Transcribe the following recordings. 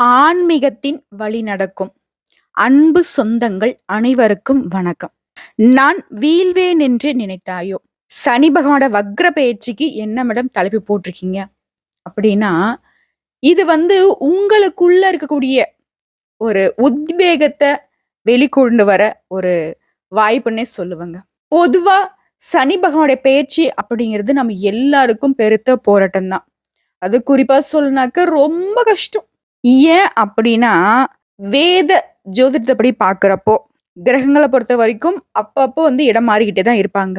ஆன்மீகத்தின் வழி நடக்கும். அன்பு சொந்தங்கள் அனைவருக்கும் வணக்கம். நான் வீழ்வேன் என்று நினைத்தாயோ? சனி பகவானோட வக்ர பயிற்சிக்கு என்ன மேடம் தலைப்பு போட்டிருக்கீங்க? அப்படின்னா இது வந்து உங்களுக்குள்ள இருக்கக்கூடிய ஒரு உத்வேகத்தை வெளிக்கொண்டு வர ஒரு வாய்ப்புன்னே சொல்லுவாங்க. பொதுவா சனி பகவானுடைய பயிற்சி அப்படிங்கிறது நம்ம எல்லாருக்கும் பெருத்த போராட்டம் தான் அது குறிப்பா சொல்லினாக்க ரொம்ப கஷ்டம். ஏன் அப்படின்னா வேத ஜோதிடத்தைப்படி பார்க்குறப்போ கிரகங்களை பொறுத்த வரைக்கும் அப்பப்போ வந்து இடம் மாறிக்கிட்டே தான் இருப்பாங்க.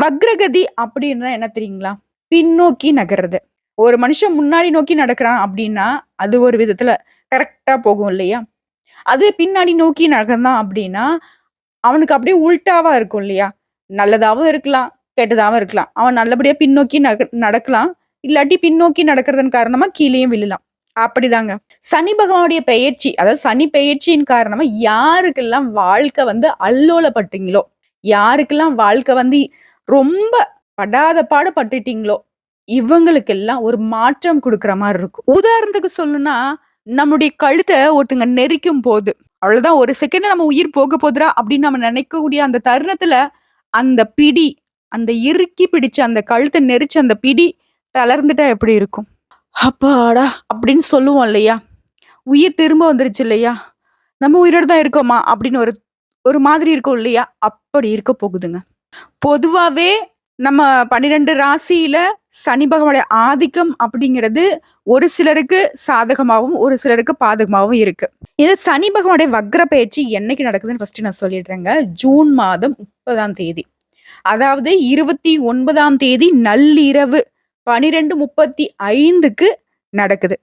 வக்ரகதி அப்படின்னா என்ன தெரியுங்களா? பின்னோக்கி நகர்றது. ஒரு மனுஷன் முன்னாடி நோக்கி நடக்கிறான் அப்படின்னா அது ஒரு விதத்துல கரெக்டா போகும் இல்லையா? அது பின்னாடி நோக்கி நகர்ந்தான் அப்படின்னா அவனுக்கு அப்படியே உள்டாவா இருக்கும் இல்லையா? நல்லதாகவும் இருக்கலாம் கெட்டதாகவும் இருக்கலாம். அவன் நல்லபடியா பின்னோக்கி நக நடக்கலாம். இல்லாட்டி பின்னோக்கி நடக்கிறதன் காரணமா கீழேயும் விழலாம். அப்படிதாங்க. சனி பகவானுடைய பெயர்ச்சி அதாவது சனி பெயர்ச்சியின் காரணமா யாருக்கெல்லாம் வாழ்க்கை வந்து அல்லோலப்பட்டீங்களோ யாருக்கெல்லாம் வாழ்க்கை வந்து ரொம்ப படாத பாடு பட்டுட்டீங்களோ இவங்களுக்கெல்லாம் ஒரு மாற்றம் கொடுக்குற மாதிரி இருக்கும். உதாரணத்துக்கு சொல்லணும்னா நம்முடைய கழுத்தை ஒருத்தங்க நெரிக்கும் போது அவ்வளவுதான் ஒரு செகண்ட் நம்ம உயிர் போக போதுரா அப்படின்னு நம்ம நினைக்கக்கூடிய அந்த தருணத்துல அந்த பிடி அந்த இறுக்கி பிடிச்ச அந்த கழுத்தை நெரிச்ச அந்த பிடி தளர்ந்துட்டா எப்படி இருக்கும்? அப்பாடா அப்படின்னு சொல்லுவோம் இல்லையா? உயிர் திரும்ப வந்துருச்சு இல்லையா? நம்ம உயிரோட தான் இருக்கோமா? அப்படின்னு ஒரு ஒரு மாதிரி இருக்கும் இல்லையா? அப்படி இருக்க போகுதுங்க. பொதுவாகவே நம்ம பன்னிரெண்டு ராசியில சனி பகவானுடைய ஆதிக்கம் அப்படிங்கிறது ஒரு சிலருக்கு சாதகமாகவும் ஒரு சிலருக்கு பாதகமாகவும் இருக்கு. இது சனி பகவானுடைய வக்ர பயிற்சி என்னைக்கு நடக்குதுன்னு ஃபர்ஸ்ட் நான் சொல்லிடுறேங்க. ஜூன் மாதம் முப்பதாம் தேதி. அதாவது இருபத்தி ஒன்பதாம் தேதி நள்ளிரவு பனிரெண்டு முப்பத்தி ஐந்துக்கு நடக்குது.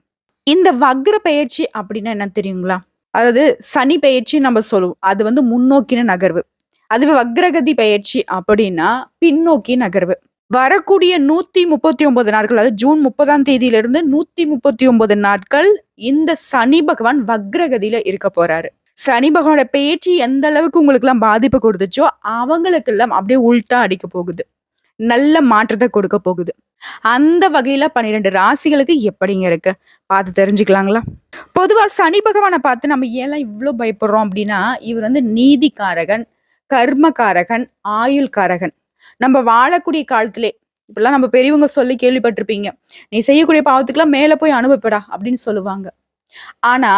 இந்த வக்ர பயிற்சி அப்படின்னா என்ன தெரியுங்களா? அதாவது சனி பயிற்சி நம்ம சொல்லுவோம். அது வந்து முன்னோக்கின நகர்வு. அதுவே வக்ரகதி பயிற்சி அப்படின்னா பின்னோக்கி நகர்வு. வரக்கூடிய நூத்தி முப்பத்தி ஒன்பது நாட்கள் அதாவது ஜூன் முப்பதாம் தேதியிலிருந்து நூத்தி முப்பத்தி ஒன்பது நாட்கள் இந்த சனி பகவான் வக்ரகதியில இருக்க போறாரு. சனி பகவானோட பேச்சு எந்த அளவுக்கு உங்களுக்கு எல்லாம் பாதிப்பு கொடுத்துச்சோ அவங்களுக்கு எல்லாம் அப்படியே உள்டா அடிக்க போகுது. நல்ல மாற்றத்தை கொடுக்க போகுது. அந்த வகையில பன்னிரெண்டு ராசிகளுக்கு எப்படிங்க இருக்கு? பார்த்து தெரிஞ்சுக்கலாங்களா? பொதுவா சனி பகவானை பார்த்து நம்ம ஏன் இவ்வளோ பயப்படுறோம் அப்படின்னா இவர் வந்து நீதிக்காரகன் கர்மகாரகன் ஆயுள்காரகன். நம்ம வாழக்கூடிய காலத்திலே இப்பெல்லாம் நம்ம பெரியவங்க சொல்லி கேள்விப்பட்டிருப்பீங்க. நீ செய்யக்கூடிய பாவத்துக்கெல்லாம் மேல போய் அனுபவப்படா அப்படின்னு சொல்லுவாங்க. ஆனா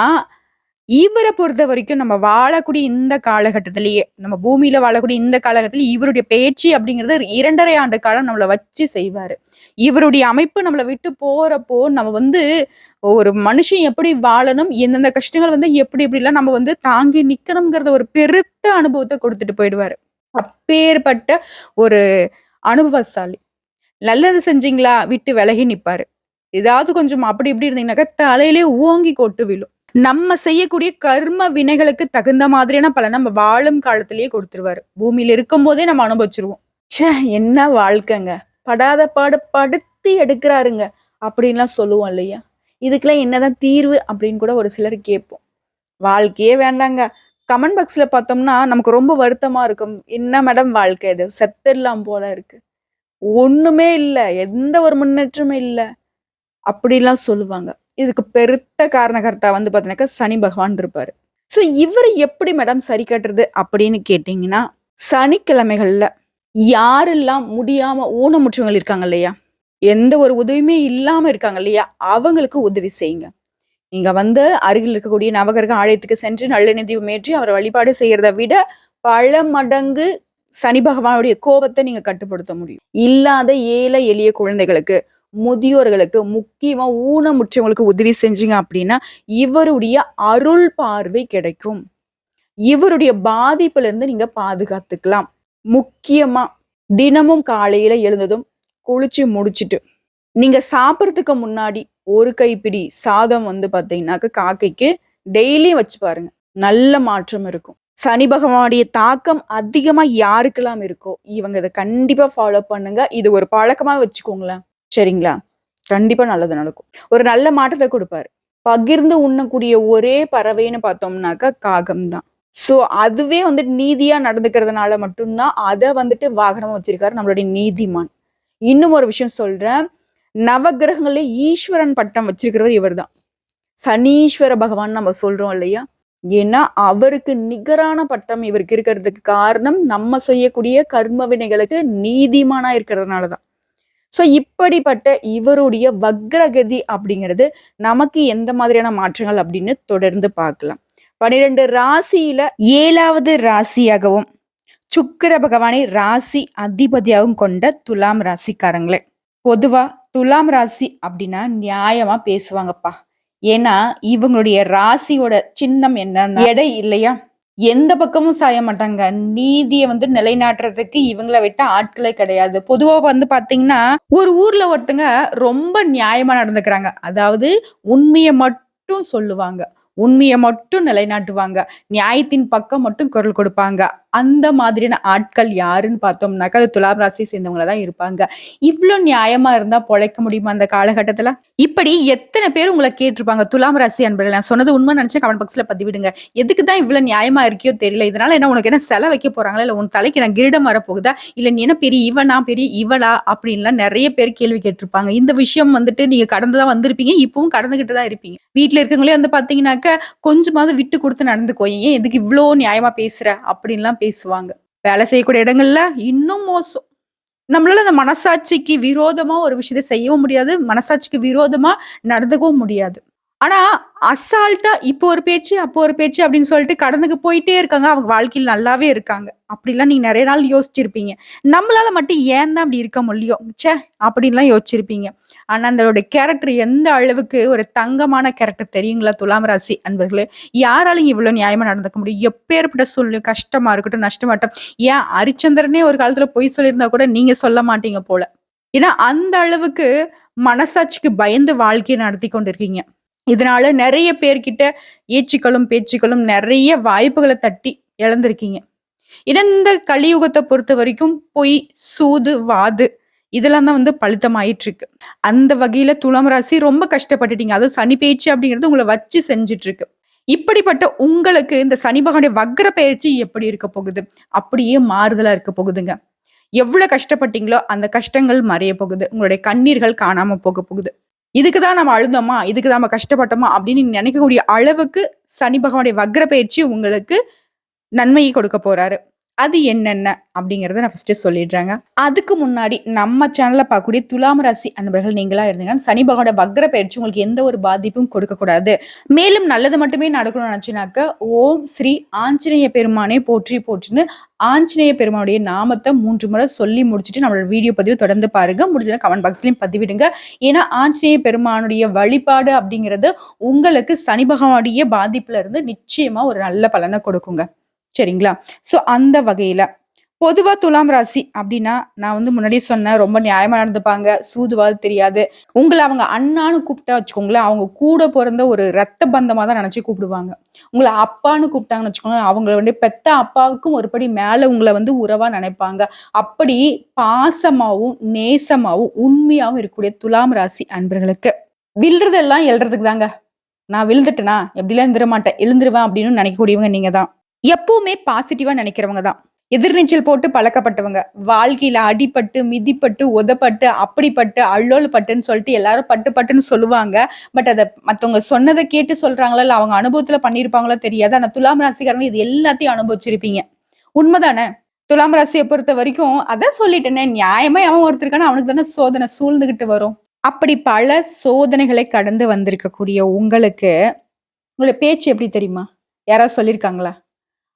இவரை பொறுத்த வரைக்கும் நம்ம வாழக்கூடிய இந்த காலகட்டத்திலேயே நம்ம பூமியில வாழக்கூடிய இந்த காலகட்டத்தில் இவருடைய பேச்சு அப்படிங்கிறது இரண்டரை ஆண்டு காலம் நம்மளை வச்சு செய்வாரு. இவருடைய அமைப்பு நம்மளை விட்டு போறப்போ நம்ம வந்து ஒரு மனுஷன் எப்படி வாழணும் எந்தெந்த கஷ்டங்கள் வந்து எப்படி எப்படிலாம் நம்ம வந்து தாங்கி நிக்கணுங்கிறத ஒரு பெருத்த அனுபவத்தை கொடுத்துட்டு போயிடுவாரு. அப்பேற்பட்ட ஒரு அனுபவசாலி. நல்லது செஞ்சீங்களா? விட்டு விலகி நிப்பாரு. ஏதாவது கொஞ்சம் அப்படி இப்படி இருந்தீங்கன்னாக்கா தலையிலே ஓங்கி கொட்டு விழும். நம்ம செய்யக்கூடிய கர்ம வினைகளுக்கு தகுந்த மாதிரியான பலன் நம்ம வாழும் காலத்திலேயே கொடுத்துருவாரு. பூமியில இருக்கும் போதே நம்ம அனுபவிச்சிருவோம். ச்சே என்ன வாழ்க்கைங்க? படாத பாடு படுத்தி எடுக்கிறாருங்க அப்படின்லாம் சொல்லுவோம் இல்லையா? இதுக்கெல்லாம் என்னதான் தீர்வு அப்படின்னு கூட ஒரு சிலர் கேட்போம். வாழ்க்கையே வேண்டாங்க. கமெண்ட் பாக்ஸ்ல பார்த்தோம்னா நமக்கு ரொம்ப வருத்தமா இருக்கும். என்ன மேடம் வாழ்க்கை இது? செத்துடலாம் போல இருக்கு. ஒண்ணுமே இல்லை. எந்த ஒரு முன்னேற்றமும் இல்லை. அப்படிலாம் சொல்லுவாங்க. இதுக்கு பெருத்த காரணகர்த்தா வந்து பார்த்தீங்கன்னாக்கா சனி பகவான் இருப்பார். ஸோ இவர் எப்படி மேடம் சரி கட்டுறது அப்படின்னு கேட்டிங்கன்னா சனிக்கிழமைகள்ல யாரெல்லாம் முடியாமல் ஊனமுற்றவங்க இருக்காங்க இல்லையா? எந்த ஒரு உதவியுமே இல்லாமல் இருக்காங்க இல்லையா? அவங்களுக்கு உதவி செய்யுங்க. நீங்க வந்து அருகில் இருக்கக்கூடிய நவகரக ஆலயத்துக்கு சென்று நல்லெண்ணெய் மேற்றி அவரை வழிபாடு செய்கிறத விட பல மடங்கு சனி பகவானுடைய கோபத்தை நீங்கள் கட்டுப்படுத்த முடியும். இல்லாத ஏழை எளிய குழந்தைகளுக்கு முதியோர்களுக்கு முக்கியமாக ஊனமுற்றவங்களுக்கு உதவி செஞ்சீங்க அப்படின்னா இவருடைய அருள் பார்வை கிடைக்கும். இவருடைய பாதிப்புல இருந்து நீங்க பாதுகாத்துக்கலாம். முக்கியமா தினமும் காலையில எழுந்ததும் குளிச்சு முடிச்சிட்டு நீங்க சாப்பிட்றதுக்கு முன்னாடி ஒரு கைப்பிடி சாதம் வந்து பார்த்தீங்கன்னாக்க காக்கைக்கு டெய்லியும் வச்சு பாருங்க. நல்ல மாற்றம் இருக்கும். சனி பகவானுடைய தாக்கம் அதிகமா யாருக்கெல்லாம் இருக்கோ இவங்க இதை கண்டிப்பா ஃபாலோ பண்ணுங்க. இது ஒரு பழக்கமா வச்சுக்கோங்களேன். சரிங்களா? கண்டிப்பா நல்லது நடக்கும். ஒரு நல்ல மாற்றத்தை கொடுப்பாரு. பகிர்ந்து உண்ணக்கூடிய ஒரே பறவைன்னு பார்த்தோம்னாக்கா காகம் தான். ஸோ அதுவே வந்துட்டு நீதியா நடந்துக்கிறதுனால மட்டும்தான் அதை வந்துட்டு வாகனமா வச்சிருக்காரு நம்மளுடைய நீதிமான். இன்னும் ஒரு விஷயம் சொல்றேன். நவகிரகங்களே ஈஸ்வரன் பட்டம் வச்சிருக்கிறவர் இவர் தான் சனீஸ்வர பகவான் நம்ம சொல்றோம் இல்லையா? ஏன்னா அவருக்கு நிகரான பட்டம் இவருக்கு இருக்கிறதுக்கு காரணம் நம்ம செய்யக்கூடிய கர்ம வினைகளுக்கு நீதிமானா இருக்கிறதுனாலதான். சோ இப்படிப்பட்ட இவருடைய வக்ரகதி அப்படிங்கிறது நமக்கு எந்த மாதிரியான மாற்றங்கள் அப்படின்னு தொடர்ந்து பார்க்கலாம். பனிரெண்டு ராசியில ஏழாவது ராசியாகவும் சுக்கிர பகவானை ராசி அதிபதியாகவும் கொண்ட துலாம் ராசிக்காரங்களே. பொதுவா துலாம் ராசி அப்படின்னா நியாயமா பேசுவாங்கப்பா. ஏன்னா இவங்களுடைய ராசியோட சின்னம் என்னன்னா எடை இல்லையா? எந்த பக்கமும் சாய மாட்டாங்க. நீதியை வந்து நிலைநாட்டுறதுக்கு இவங்களை விட்ட ஆட்களே கிடையாது. பொதுவா வந்து பாத்தீங்கன்னா ஒரு ஊர்ல ஒருத்தங்க ரொம்ப நியாயமா நடந்துக்கிறாங்க. அதாவது உண்மையை மட்டும் சொல்லுவாங்க. உண்மையை மட்டும் நிலைநாட்டுவாங்க. நியாயத்தின் பக்கம் மட்டும் குரல் கொடுப்பாங்க. அந்த மாதிரியான ஆட்கள் யாருன்னு பார்த்தோம்னாக்கா அது துலாம் ராசி சேர்ந்தவங்கள தான் இருப்பாங்க. இவ்வளோ நியாயமா இருந்தா பொழைக்க முடியுமா அந்த காலகட்டத்துல? இப்படி எத்தனை பேர் உங்களை கேட்டிருப்பாங்க துலாம் ராசி அன்பர்கள் நான் சொன்னது உண்மை நினைச்சு கமெண்ட் பாக்ஸ்ல பதிவிடுங்க. எதுக்கு தான் இவ்வளவு நியாயமா இருக்கியோ தெரியல. இதனால என்ன உனக்கு என்ன செல வைக்க போறாங்களா? இல்ல உன் தலைக்கு நான் கிரீடம் வரப்போகுதா இல்ல நீ என்ன பெரிய இவனா பெரிய இவளா? அப்படின்லாம் நிறைய பேர் கேள்வி கேட்டிருப்பாங்க. இந்த விஷயம் வந்துட்டு நீங்க கடந்துதான் வந்திருப்பீங்க. இப்பவும் கடந்துகிட்டு தான் இருப்பீங்க. வீட்டுல இருக்கவங்களே வந்து பாத்தீங்கன்னாக்க கொஞ்சமாவது விட்டு கொடுத்து நடந்துக்கோ. ஏன் எதுக்கு இவ்வளோ நியாயமா பேசுற? அப்படின்லாம் பேசுவாங்க. வேலை செய்யக்கூடிய இடங்கள்ல இன்னும் மோசம். நம்மளால அந்த மனசாட்சிக்கு விரோதமா ஒரு விஷயத்தை செய்யவும் முடியாது மனசாட்சிக்கு விரோதமா நடந்துக்கவும் முடியாது. ஆனா அசால்ட்டா இப்போ ஒரு பேச்சு அப்போ ஒரு பேச்சு அப்படின்னு சொல்லிட்டு கடந்துக்கு போயிட்டே இருக்காங்க. அவங்க வாழ்க்கையில் நல்லாவே இருக்காங்க. அப்படிலாம் நீங்க நிறைய நாள் யோசிச்சிருப்பீங்க. நம்மளால மட்டும் ஏன் தான் அப்படி இருக்க முடியும்? ச்சே அப்படின்லாம் யோசிச்சிருப்பீங்க. ஆனா அதோட கேரக்டர் எந்த அளவுக்கு ஒரு தங்கமான கேரக்டர் தெரியுங்களா துலாம் ராசி அன்பர்களே? யாராலையும் இவ்வளவு நியாயமா நடந்துக்க முடியும். எப்பேற்பட்ட சூழ்நிலை கஷ்டமா இருக்கட்டும் நஷ்டமாட்டும் ஏன் ஹரிச்சந்திரனே ஒரு காலத்துல பொய் சொல்லியிருந்தா கூட நீங்க சொல்ல மாட்டீங்க போல. ஏன்னா அந்த அளவுக்கு மனசாட்சிக்கு பயந்து வாழ்க்கையை நடத்தி கொண்டிருக்கீங்க. இதனால நிறைய பேர்கிட்ட ஏச்சுக்களும் பேச்சுக்களும் நிறைய வாய்ப்புகளை தட்டி இழந்திருக்கீங்க. இந்த கலியுகத்தை பொறுத்த வரைக்கும் பொய் சூது வாது இதெல்லாம் தான் வந்து பழுத்தமாயிட்டு இருக்கு அந்த வகையில துலாம் ராசி ரொம்ப கஷ்டப்பட்டுட்டீங்க. அதுவும் சனி பேச்சு அப்படிங்கிறது உங்களை வச்சு செஞ்சுட்டு இருக்கு இப்படிப்பட்ட உங்களுக்கு இந்த சனி பகவானுடைய வக்ர பயிற்சி எப்படி இருக்க போகுது? அப்படியே மாறுதலா இருக்க போகுதுங்க. எவ்வளவு கஷ்டப்பட்டீங்களோ அந்த கஷ்டங்கள் மறைய போகுது. உங்களுடைய கண்ணீர்கள் காணாம போக போகுது. இதுக்கு தான் நம்ம அழுந்தோமா? இதுக்கு தான் நம்ம கஷ்டப்பட்டோமா? அப்படின்னு நினைக்கக்கூடிய அளவுக்கு சனி பகவானுடைய வக்ர பயிற்சி உங்களுக்கு நன்மையை கொடுக்க போறாரு. அது என்னென்ன அப்படிங்கிறத நான் ஃபஸ்ட்டு சொல்லிடுறாங்க. அதுக்கு முன்னாடி நம்ம சேனலில் பார்க்கக்கூடிய துலாம் ராசி அன்பர்கள் நீங்களாக இருந்தீங்கன்னா சனி பகவானோட வக்ர பயிற்சி உங்களுக்கு எந்த ஒரு பாதிப்பும் கொடுக்கக்கூடாது. மேலும் நல்லது மட்டுமே நடக்கணும்னு நினச்சினாக்க ஓம் ஸ்ரீ ஆஞ்சநேய பெருமானே போற்றி போற்றின்னு ஆஞ்சநேய பெருமானுடைய நாமத்தை மூன்று முறை சொல்லி முடிச்சுட்டு நம்மளோட வீடியோ பதிவு தொடர்ந்து பாருங்க. முடிஞ்சதுன்னா கமெண்ட் பாக்ஸ்லையும் பதிவிடுங்க. ஏன்னா ஆஞ்சநேய பெருமானுடைய வழிபாடு அப்படிங்கிறது உங்களுக்கு சனி பகவானுடைய பாதிப்புல இருந்து நிச்சயமா ஒரு நல்ல பலனை கொடுக்குங்க. சரிங்களா? ஸோ அந்த வகையில. பொதுவா துலாம் ராசி அப்படின்னா நான் வந்து முன்னாடியே சொன்னேன் ரொம்ப நியாயமா நடந்துப்பாங்க சூதுவாது தெரியாது. உங்களை அவங்க அண்ணான்னு கூப்பிட்டா வச்சுக்கோங்களேன் அவங்க கூட பிறந்த ஒரு ரத்த பந்தமா தான் நினைச்சு கூப்பிடுவாங்க. உங்களை அப்பான்னு கூப்பிட்டாங்கன்னு வச்சுக்கோங்களேன் அவங்கள வந்து பெத்த அப்பாவுக்கும் ஒருபடி மேல உங்களை வந்து உறவா நினைப்பாங்க. அப்படி பாசமாவும் நேசமாவும் உண்மையாவும் இருக்கக்கூடிய துலாம் ராசி அன்பர்களுக்கு. விழுறதெல்லாம் எழுறதுக்கு தாங்க. நான் விழுந்துட்டேனா? எப்படிலாம் எழுந்திர மாட்டேன்? எழுந்துருவேன் அப்படின்னு நினைக்கக்கூடியவங்க நீங்க தான் எப்பவுமே பாசிட்டிவா நினைக்கிறவங்க தான். எதிர்நீச்சல் போட்டு பழக்கப்பட்டவங்க. வாழ்க்கையில அடிப்பட்டு மிதிப்பட்டு உதப்பட்டு அப்படிப்பட்டு அள்ளோல் பட்டுன்னு சொல்லிட்டு எல்லாரும் பட்டு பட்டுன்னு சொல்லுவாங்க. பட் அதை மத்தவங்க சொன்னதை கேட்டு சொல்றாங்களோ இல்ல அவங்க அனுபவத்துல பண்ணிருப்பாங்களோ தெரியாது. ஆனா துலாம் ராசிக்காரங்க இது எல்லாத்தையும் அனுபவிச்சிருப்பீங்க. உண்மைதானே? துலாம் ராசியை பொறுத்த வரைக்கும் அதான் சொல்லிட்டேனே நியாயமா அவன் ஒருத்தருக்கான அவனுக்கு தானே சோதனை சூழ்ந்துகிட்டு வரும். அப்படி பல சோதனைகளை கடந்து வந்திருக்கக்கூடிய உங்களுக்கு உங்களோட பேச்சு எப்படி தெரியுமா? யாராவது சொல்லியிருக்காங்களா?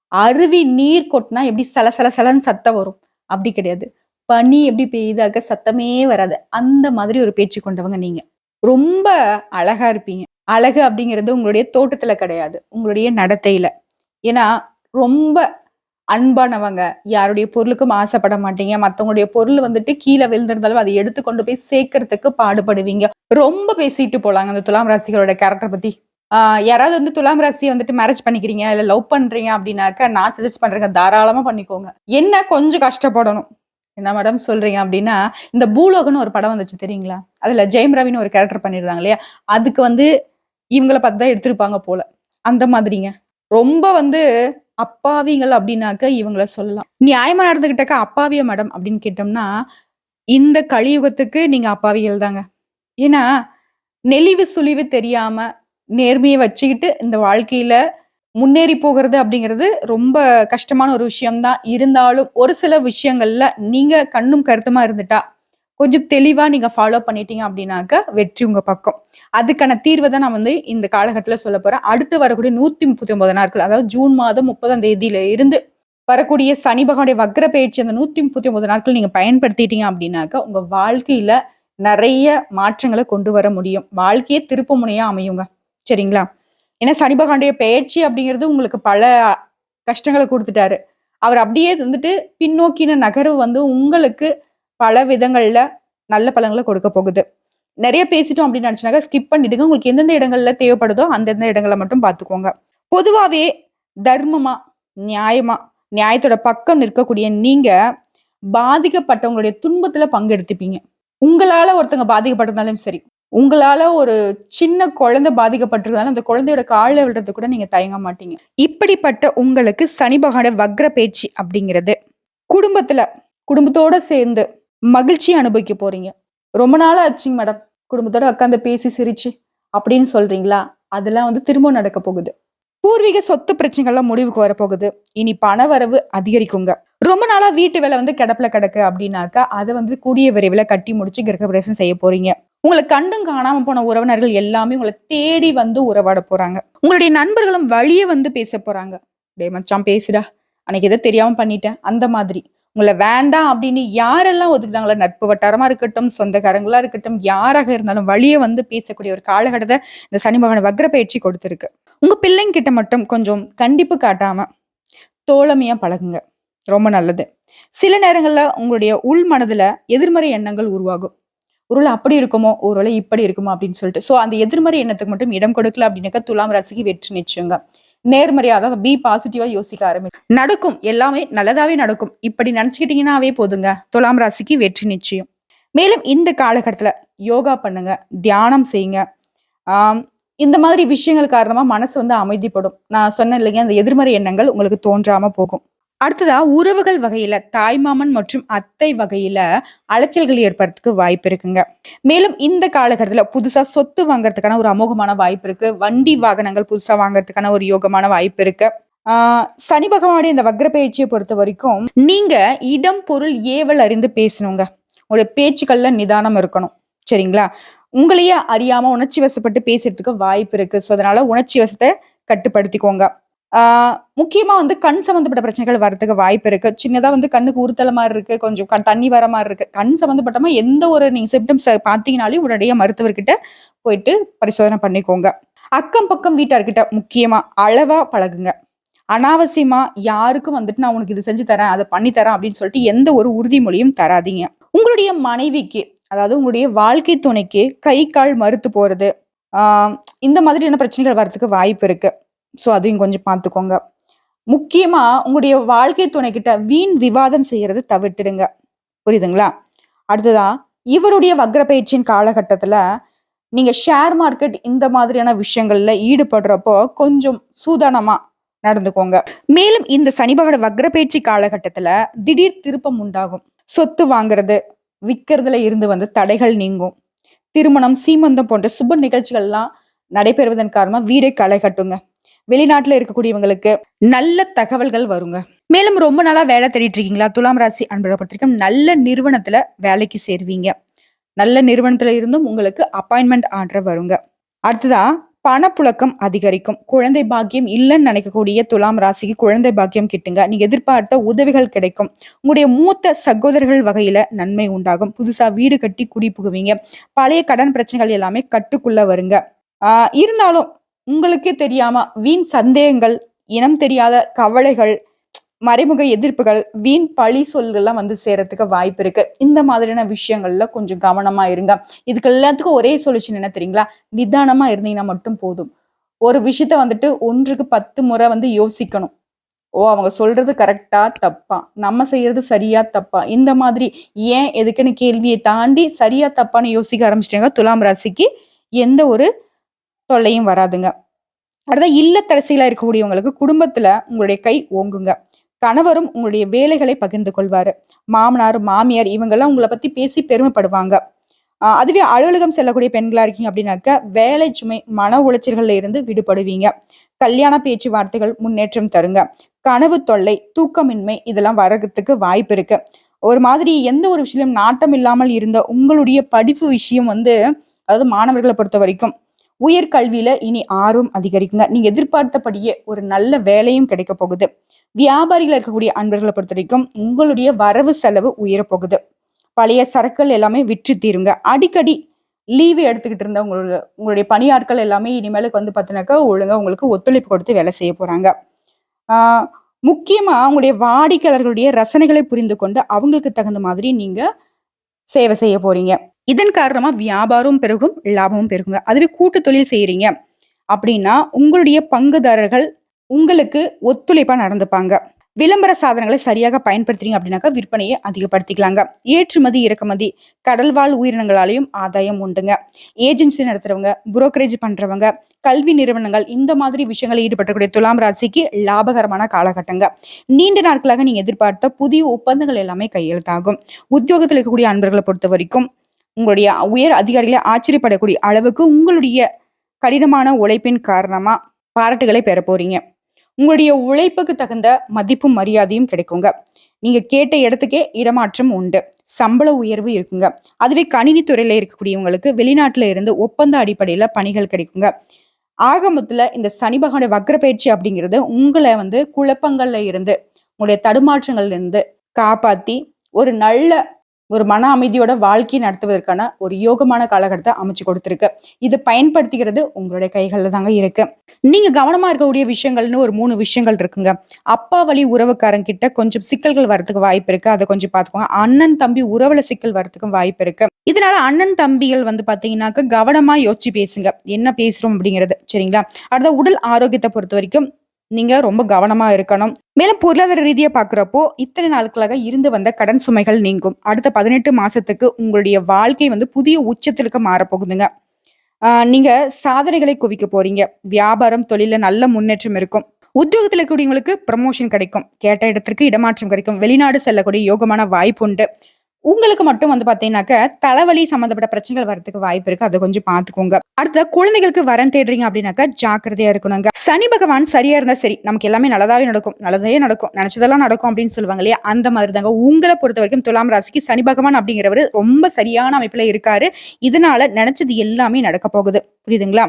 அருவி நீர் கொட்டினா எப்படி சல சல சலன்னு சத்தம் வரும்? அப்படி கிடையாது. பனி எப்படி பெய்தாக சத்தமே வராது. அந்த மாதிரி ஒரு பேச்சு கொண்டவங்க நீங்க. ரொம்ப அழகா இருப்பீங்க. அழகு அப்படிங்கிறது உங்களுடைய தோட்டத்துல கிடையாது. உங்களுடைய நடத்தையில. ஏன்னா ரொம்ப அன்பானவங்க. யாருடைய பொருளுக்கும் ஆசைப்பட மாட்டீங்க. மத்தவங்களுடைய பொருள் வந்துட்டு கீழே விழுந்திருந்தாலும் அதை எடுத்து கொண்டு போய் சேர்க்கறதுக்கு பாடுபடுவீங்க. ரொம்ப பேசிட்டு போலாங்க. அந்த துலாம் ராசிகளோட கேரக்டர் பத்தி. யாராவது வந்து துலாம் ராசியை வந்துட்டு மேரேஜ் பண்ணிக்கிறீங்க இல்லை லவ் பண்ணுறீங்க அப்படின்னாக்க நான் சஜஸ்ட் பண்ணுறேங்க தாராளமாக பண்ணிக்கோங்க. என்ன கொஞ்சம் கஷ்டப்படணும்? என்ன மேடம் சொல்றீங்க அப்படின்னா இந்த பூலோகன்னு ஒரு படம் வந்துச்சு தெரியுங்களா? அதுல ஜெயம் ரவின்னு ஒரு கேரக்டர் பண்ணிருந்தாங்க இல்லையா? அதுக்கு வந்து இவங்கள பார்த்து தான் எடுத்திருப்பாங்க போல. அந்த மாதிரிங்க. ரொம்ப வந்து அப்பாவிங்கள் அப்படின்னாக்க இவங்கள சொல்லலாம். நியாயமா நடந்துகிட்டாக்க அப்பாவிய மேடம் அப்படின்னு கேட்டோம்னா இந்த கலியுகத்துக்கு நீங்க அப்பாவிகள் தாங்க ஏன்னா நெளிவு சுழிவு தெரியாம நேர்மையை வச்சுக்கிட்டு இந்த வாழ்க்கையில முன்னேறி போகிறது அப்படிங்கிறது ரொம்ப கஷ்டமான ஒரு விஷயம்தான். இருந்தாலும் ஒரு சில விஷயங்கள்ல நீங்க கண்ணும் கருத்துமா இருந்துட்டா கொஞ்சம் தெளிவா நீங்க ஃபாலோ பண்ணிட்டீங்க அப்படின்னாக்க வெற்றி உங்க பக்கம். அதுக்கான தீர்வை தான் நான் வந்து இந்த காலகட்டத்தில் சொல்ல போறேன். அடுத்து வரக்கூடிய நூத்தி முப்பத்தி ஒன்பது நாட்கள் அதாவது ஜூன் மாதம் முப்பதாம் தேதியில இருந்து வரக்கூடிய சனி பகவானுடைய வக்ர பயிற்சி அந்த நூத்தி முப்பத்தி ஒன்பது நாட்கள் நீங்க பயன்படுத்திட்டீங்க அப்படின்னாக்க உங்க வாழ்க்கையில நிறைய மாற்றங்களை கொண்டு வர முடியும். வாழ்க்கையே திருப்பு முனையா அமையுங்க. சரிங்களா? ஏன்னா சனி பகவானுடைய பயிற்சி அப்படிங்கிறது உங்களுக்கு பல கஷ்டங்களை கொடுத்துட்டாரு. அவர் அப்படியே வந்துட்டு பின்னோக்கின நகர்வு வந்து உங்களுக்கு பல விதங்கள்ல நல்ல பலன்களை கொடுக்க போகுது. நிறைய பேசிட்டோம் அப்படின்னு நினைச்சுனாக்க ஸ்கிப் பண்ணிடுங்க. உங்களுக்கு எந்தெந்த இடங்கள்ல தேவைப்படுதோ அந்தந்த இடங்களை மட்டும் பார்த்துக்கோங்க. பொதுவாகவே தர்மமா நியாயமா நியாயத்தோட பக்கம் நிற்கக்கூடிய நீங்க பாதிக்கப்பட்டவங்களுடைய துன்பத்துல பங்கெடுத்துப்பீங்க. உங்களால ஒருத்தங்க பாதிக்கப்பட்டிருந்தாலும் சரி உங்களால ஒரு சின்ன குழந்தை பாதிக்கப்பட்டிருந்தாலும் அந்த குழந்தையோட காலில் விழுறது கூட நீங்க தயங்க மாட்டீங்க. இப்படிப்பட்ட உங்களுக்கு சனி பகவான வக்ர பேச்சு அப்படிங்கிறது குடும்பத்துல குடும்பத்தோட சேர்ந்து மகிழ்ச்சி அனுபவிக்க போறீங்க. ரொம்ப நாள் ஆச்சுங்க மேடம். குடும்பத்தோட உட்காந்து பேசி சிரிச்சு அப்படின்னு சொல்றீங்களா? அதெல்லாம் வந்து திரும்ப நடக்க போகுது. பூர்வீக சொத்து பிரச்சனைகள்லாம் முடிவுக்கு வரப்போகுது. இனி பண வரவு அதிகரிக்குங்க. ரொம்ப நாளா வீட்டு வேலை வந்து கிடப்புல கிடக்கு அப்படின்னாக்கா அதை வந்து கூடிய விரைவில் கட்டி முடிச்சு கிரகப்பிரவேசம் செய்ய போறீங்க. உங்களை கண்டும் காணாம போன உறவினர்கள் எல்லாமே உங்களை தேடி வந்து உறவாட போறாங்க. உங்களுடைய நண்பர்களும் வழியே வந்து பேச போறாங்க. டே மச்சான் பேசுடா. அன்னைக்கு எதை தெரியாம பண்ணிட்டேன். அந்த மாதிரி. உங்களை வேண்டாம் அப்படின்னு யாரெல்லாம் ஒதுக்குதாங்களோ நட்பு வட்டாரமா இருக்கட்டும் சொந்தக்காரங்களா இருக்கட்டும் யாராக இருந்தாலும் வழியே வந்து பேசக்கூடிய ஒரு காலகட்டத்தை இந்த சனி மகன் வக்ர பயிற்சி கொடுத்துருக்கு. உங்க பிள்ளைங்க கிட்ட மட்டும் கொஞ்சம் கண்டிப்பு காட்டாம தோழமையா பழகுங்க. ரொம்ப நல்லது. சில நேரங்கள்ல உங்களுடைய உள் மனதுல எதிர்மறை எண்ணங்கள் உருவாகும். ஒருவேளை அப்படி இருக்குமோ ஒருவேளை இப்படி இருக்குமோ அப்படின்னு சொல்லிட்டு. ஸோ அந்த எதிர்மறை எண்ணத்துக்கு மட்டும் இடம் கொடுக்கல அப்படின்னாக்கா துலாம் ராசிக்கு வெற்றி நிச்சயங்க. நேர்மறையா அதாவது பி பாசிட்டிவா யோசிக்க ஆரம்பிக்கும். நடக்கும். எல்லாமே நல்லதாவே நடக்கும். இப்படி நினைச்சுக்கிட்டீங்கன்னாவே போதுங்க. துலாம் ராசிக்கு வெற்றி நிச்சயம். மேலும் இந்த காலகட்டத்துல யோகா பண்ணுங்க. தியானம் செய்யுங்க. இந்த மாதிரி விஷயங்கள் காரணமா மனசு வந்து அமைதிப்படும். நான் சொன்னேன் இல்லைங்க அந்த எதிர்மறை எண்ணங்கள் உங்களுக்கு தோன்றாம போகும். அடுத்ததா உறவுகள் வகையில தாய்மாமன் மற்றும் அத்தை வகையில அலைச்சல்கள் ஏற்படுறதுக்கு வாய்ப்பு இருக்குங்க. மேலும் இந்த காலகட்டத்தில் புதுசா சொத்து வாங்குறதுக்கான ஒரு அமோகமான வாய்ப்பு இருக்கு. வண்டி வாகனங்கள் புதுசா வாங்குறதுக்கான ஒரு யோகமான வாய்ப்பு இருக்கு. சனி பகவானுடைய இந்த வக்ர பயிற்சியை பொறுத்த வரைக்கும் நீங்க இடம் பொருள் ஏவல் அறிந்து பேசணுங்க. உங்களுடைய பேச்சுக்கள்ல நிதானம் இருக்கணும். சரிங்களா? உங்களையே அறியாம உணர்ச்சி வசப்பட்டு பேசுறதுக்கு வாய்ப்பு இருக்கு. ஸோ அதனால உணர்ச்சி வசத்தை கட்டுப்படுத்திக்கோங்க. முக்கியமாக வந்து கண் சம்மந்தப்பட்ட பிரச்சனைகள் வரதுக்கு வாய்ப்பு இருக்கு. சின்னதாக வந்து கண்ணுக்கு உறுத்தல மாதிரி இருக்கு. கொஞ்சம் கண் தண்ணி வர மாதிரி இருக்கு. கண் சம்மந்தப்பட்டமா எந்த ஒரு நீங்க சிம்டம்ஸ் பார்த்தீங்கனாலே உடனடியாக மருத்துவர்கிட்ட போயிட்டு பரிசோதனை பண்ணிக்கோங்க. அக்கம் பக்கம் வீட்டார்கிட்ட முக்கியமா அளவா பழகுங்க. அனாவசியமா யாருக்கும் வந்துட்டு நான் உனக்கு இது செஞ்சு தரேன் அதை பண்ணி தரேன் அப்படின்னு சொல்லிட்டு எந்த ஒரு உறுதிமொழியும் தராதீங்க. உங்களுடைய மனைவிக்கு அதாவது உங்களுடைய வாழ்க்கை துணைக்கு கை கால் மறுத்து போறது இந்த மாதிரியான பிரச்சனைகள் வர்றதுக்கு வாய்ப்பு இருக்கு. ஸோ அதையும் கொஞ்சம் பார்த்துக்கோங்க. முக்கியமா உங்களுடைய வாழ்க்கை துணைக்கிட்ட வீண் விவாதம் செய்யறது தவிர்த்துடுங்க. புரியுதுங்களா? அடுத்ததா இவருடைய வக்ர பயிற்சியின் காலகட்டத்துல நீங்க ஷேர் மார்க்கெட் இந்த மாதிரியான விஷயங்கள்ல ஈடுபடுறப்போ கொஞ்சம் சூதானமா நடந்துக்கோங்க. மேலும் இந்த சனிபகட வக்ர பயிற்சி காலகட்டத்துல திடீர் திருப்பம் உண்டாகும். சொத்து வாங்குறது விற்கிறதுல இருந்து வந்து தடைகள் நீங்கும். திருமணம் சீமந்தம் போன்ற சுப நிகழ்ச்சிகள்லாம் நடைபெறுவதன் காரணமா வீடை களை கட்டுங்க. வெளிநாட்டுல இருக்கக்கூடியவங்களுக்கு நல்ல தகவல்கள் வருங்க. மேலும் ரொம்ப நாளா வேலை தேடிட்டு இருக்கீங்களா? துலாம் ராசி அன்பரை பொறுத்திருக்கும் நல்ல நிறுவனத்துல வேலைக்கு சேருவீங்க. நல்ல நிறுவனத்துல இருந்தும் உங்களுக்கு அப்பாயின்மெண்ட் ஆர்டர் வருங்க. அடுத்ததா பணப்புழக்கம் அதிகரிக்கும். குழந்தை பாக்கியம் இல்லைன்னு நினைக்கக்கூடிய துலாம் ராசிக்கு குழந்தை பாக்கியம் கிட்டுங்க. நீங்க எதிர்பார்த்த உதவிகள் கிடைக்கும். உங்களுடைய மூத்த சகோதரர்கள் வகையில நன்மை உண்டாகும். புதுசா வீடு கட்டி குடி புகுவீங்க. பழைய கடன் பிரச்சனைகள் எல்லாமே கட்டுக்குள்ள வருங்க. ஆஹ் இருந்தாலும் உங்களுக்கே தெரியாம வீண் சந்தேகங்கள் இனம் தெரியாத கவலைகள் மறைமுக எதிர்ப்புகள் வீண் பழி சொல்கள்லாம் வந்து சேரத்துக்கு வாய்ப்பு இருக்கு. இந்த மாதிரியான விஷயங்கள்ல கொஞ்சம் கவனமா இருங்க. இதுக்கு எல்லாத்துக்கும் ஒரே சொல்யூஷன் என்ன தெரியுங்களா? நிதானமா இருந்தீங்கன்னா மட்டும் போதும். ஒரு விஷயத்த வந்துட்டு ஒன்றுக்கு பத்து முறை வந்து யோசிக்கணும். ஓ அவங்க சொல்றது கரெக்டா தப்பா? நம்ம செய்யறது சரியா தப்பா? இந்த மாதிரி ஏன் எதுக்குன்னு கேள்வியை தாண்டி சரியா தப்பான்னு யோசிக்க ஆரம்பிச்சிட்டாங்க? துலாம் ராசிக்கு எந்த ஒரு தொல்லையும் வராதுங்க. அடுத்த இல்லத்தரசிகளா இருக்கக்கூடியவங்களுக்கு குடும்பத்துல உங்களுடைய கை ஓங்குங்க. கணவரும் உங்களுடைய வேலைகளை பகிர்ந்து கொள்வாரு. மாமனார் மாமியார் இவங்கெல்லாம் உங்களை பத்தி பேசி பெருமைப்படுவாங்க. அதுவே அலுவலகம் செல்லக்கூடிய பெண்களா இருக்கீங்க அப்படின்னாக்க வேலை சுமை மன உளைச்சல்கள்ல இருந்து விடுபடுவீங்க. கல்யாண பேச்சுவார்த்தைகள் முன்னேற்றம் தருங்க. கனவு தொல்லை தூக்கமின்மை இதெல்லாம் வர்றதுக்கு வாய்ப்பு இருக்கு. ஒரு மாதிரி எந்த ஒரு விஷயம் நாட்டம் இல்லாமல் இருந்த உங்களுடைய படிப்பு விஷயம் வந்து அதாவது மாணவர்களை பொறுத்த வரைக்கும் உயர்கல்வியில இனி ஆர்வம் அதிகரிக்குங்க. நீங்க எதிர்பார்த்தபடியே ஒரு நல்ல வேலையும் கிடைக்க போகுது. வியாபாரிகள் இருக்கக்கூடிய அன்பர்களை பொறுத்த வரைக்கும் உங்களுடைய வரவு செலவு உயரப்போகுது. போகுது பழைய சரக்குகள் எல்லாமே விற்று தீருங்க. அடிக்கடி லீவு எடுத்துக்கிட்டு இருந்த உங்களுடைய உங்களுடைய பணியாட்கள் எல்லாமே இனிமேலுக்கு வந்து பார்த்தீங்கன்னாக்கா ஒழுங்காக உங்களுக்கு ஒத்துழைப்பு கொடுத்து வேலை செய்ய போறாங்க. முக்கியமாக அவங்களுடைய உங்களுடைய வாடிக்கையாளர்களுடைய ரசனைகளை புரிந்து கொண்டு அவங்களுக்கு தகுந்த மாதிரி நீங்க சேவை செய்ய போறீங்க. இதன் காரணமா வியாபாரம் பெருகும் லாபமும் பெருகுங்க. அதுவே கூட்டு தொழில் செய்யறீங்க அப்படின்னா உங்களுடைய பங்குதாரர்கள் உங்களுக்கு ஒத்துழைப்பா நடந்துப்பாங்க. விளம்பர சாதனங்களை சரியாக பயன்படுத்துறீங்க அப்படின்னாக்கா விற்பனையை அதிகப்படுத்திக்கலாங்க. ஏற்றுமதி இறக்குமதி கடல்வாழ் உயிரினங்களாலையும் ஆதாயம் உண்டுங்க. ஏஜென்சி நடத்துறவங்க புரோக்கரேஜ் பண்றவங்க கல்வி நிறுவனங்கள் இந்த மாதிரி விஷயங்களில் ஈடுபட்டக்கூடிய துலாம் ராசிக்கு லாபகரமான காலகட்டங்க. நீண்ட நாட்களாக நீங்க எதிர்பார்த்த புதிய ஒப்பந்தங்கள் எல்லாமே கையெழுத்தாகும். உத்தியோகத்தில் இருக்கக்கூடிய அன்பர்களை பொறுத்த வரைக்கும் உங்களுடைய உயர் அதிகாரிகளை ஆச்சரியப்படக்கூடிய அளவுக்கு உங்களுடைய கடினமான உழைப்பின் காரணமா பாராட்டுகளை பெற போறீங்க. உங்களுடைய உழைப்புக்கு தகுந்த மதிப்பும் மரியாதையும் கிடைக்குங்க. நீங்க கேட்ட இடத்துக்கே இடமாற்றம் உண்டு. சம்பள உயர்வு இருக்குங்க. அதுவே கணினித்துறையில இருக்கக்கூடியவங்களுக்கு வெளிநாட்டுல இருந்து ஒப்பந்த அடிப்படையில பணிகள் கிடைக்குங்க. ஆகமத்துல இந்த சனி பகவான வக்ர பயிற்சி அப்படிங்கிறது உங்களை வந்து குழப்பங்கள்ல இருந்து உங்களுடைய தடுமாற்றங்கள்ல இருந்து காப்பாத்தி ஒரு நல்ல ஒரு மன அமைதியோட வாழ்க்கை நடத்துவதற்கான ஒரு யோகமான காலகட்டத்தை அமைச்சு கொடுத்துருக்கு. இது பயன்படுத்திக்கிறது உங்களுடைய கைகளில் தாங்க இருக்கு. நீங்க கவனமா இருக்கக்கூடிய விஷயங்கள்னு ஒரு மூணு விஷயங்கள் இருக்குங்க. அப்பா வழி உறவுக்காரங்க கிட்ட கொஞ்சம் சிக்கல்கள் வரதுக்கு வாய்ப்பு இருக்கு. அதை கொஞ்சம் பாத்துக்கோங்க அண்ணன் தம்பி உறவுல சிக்கல் வரதுக்கும் வாய்ப்பு இருக்கு. இதனால அண்ணன் தம்பிகள் வந்து பாத்தீங்கன்னாக்க கவனமா யோசிச்சு பேசுங்க. என்ன பேசுறோம் அப்படிங்கிறது. சரிங்களா? அடுத்த உடல் ஆரோக்கியத்தை பொறுத்த வரைக்கும் நீங்க ரொம்ப கவனமா இருக்கணும். மேலும் பொருளாதார ரீதியா பாக்குறப்போ இத்தனை நாட்களாக இருந்து வந்த கடன் சுமைகள் நீங்கும். அடுத்த பதினெட்டு மாசத்துக்கு உங்களுடைய வாழ்க்கை வந்து புதிய உச்சத்திற்கு மாறப்போகுதுங்க நீங்க சாதனைகளை குவிக்க போறீங்க. வியாபாரம் தொழில நல்ல முன்னேற்றம் இருக்கும். உத்தியோகத்தில் இருக்கக்கூடியவங்களுக்கு ப்ரமோஷன் கிடைக்கும். கேட்ட இடத்திற்கு இடமாற்றம் கிடைக்கும். வெளிநாடு செல்லக்கூடிய யோகமான வாய்ப்பு உண்டு. உங்களுக்கு மட்டும் வந்து பார்த்தீங்கன்னாக்க தலைவலி சம்மந்தப்பட்ட பிரச்சனைகள் வரதுக்கு வாய்ப்பு இருக்கு. அதை கொஞ்சம் பார்த்துக்கோங்க அடுத்த குழந்தைகளுக்கு வரன் தேடுறீங்க அப்படின்னாக்கா ஜாக்கிரதையா இருக்கணுங்க. சனி பகவான் சரியா இருந்தா சரி நமக்கு எல்லாமே நல்லதாவே நடக்கும். நல்லதே நடக்கும். நினைச்சதெல்லாம் நடக்கும் அப்படின்னு சொல்லுவாங்க இல்லையா? அந்த மாதிரி தாங்க உங்களை பொறுத்த வரைக்கும் துலாம் ராசிக்கு சனி பகவான் அப்படிங்கிறவர் ரொம்ப சரியான அமைப்புல இருக்காரு. இதனால நினைச்சது எல்லாமே நடக்க போகுது. புரியுதுங்களா?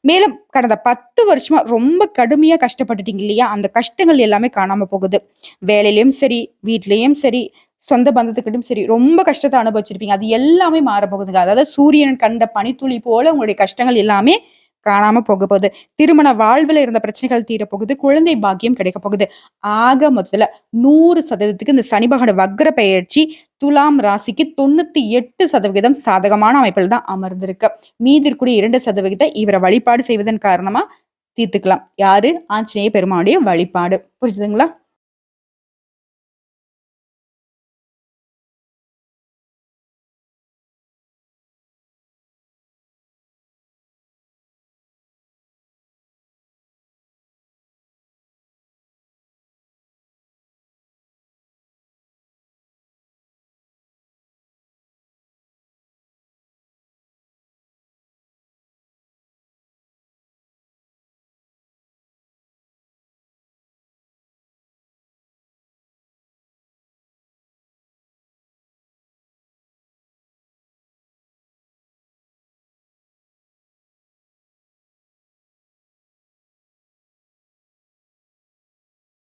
மேலும் கடந்த பத்து வருஷமா ரொம்ப கடுமையா கஷ்டப்பட்டுட்டீங்க இல்லையா? அந்த கஷ்டங்கள் எல்லாமே காணாம போகுது. வேலையிலயும் சரி வீட்லயும் சரி சொந்த பந்தத்துக்கிட்டும் சரி ரொம்ப கஷ்டத்தை அனுபவிச்சிருப்பீங்க. அது எல்லாமே மாறப்போகுதுங்க. அதாவது சூரியன் கண்ட பனித்துளி போல உங்களுடைய கஷ்டங்கள் எல்லாமே காணாம போக போகுது. திருமண வாழ்வுல இருந்த பிரச்சனைகள் தீரப்போகுது குழந்தை பாக்கியம் கிடைக்க போகுது. ஆக மொத்தத்துல நூறு சதவீதத்துக்கு இந்த சனி பகவான வக்ர பயிற்சி துலாம் ராசிக்கு தொண்ணூத்தி எட்டு சதவிகிதம் சாதகமான அமைப்பில் தான் அமர்ந்திருக்கு. மீதி இருக்கக்கூடிய இரண்டு சதவிகிதம் இவரை வழிபாடு செய்வதன் காரணமா தீர்த்துக்கலாம். யாரு? ஆஞ்சநேய பெருமானுடைய வழிபாடு. புரிஞ்சுதுங்களா?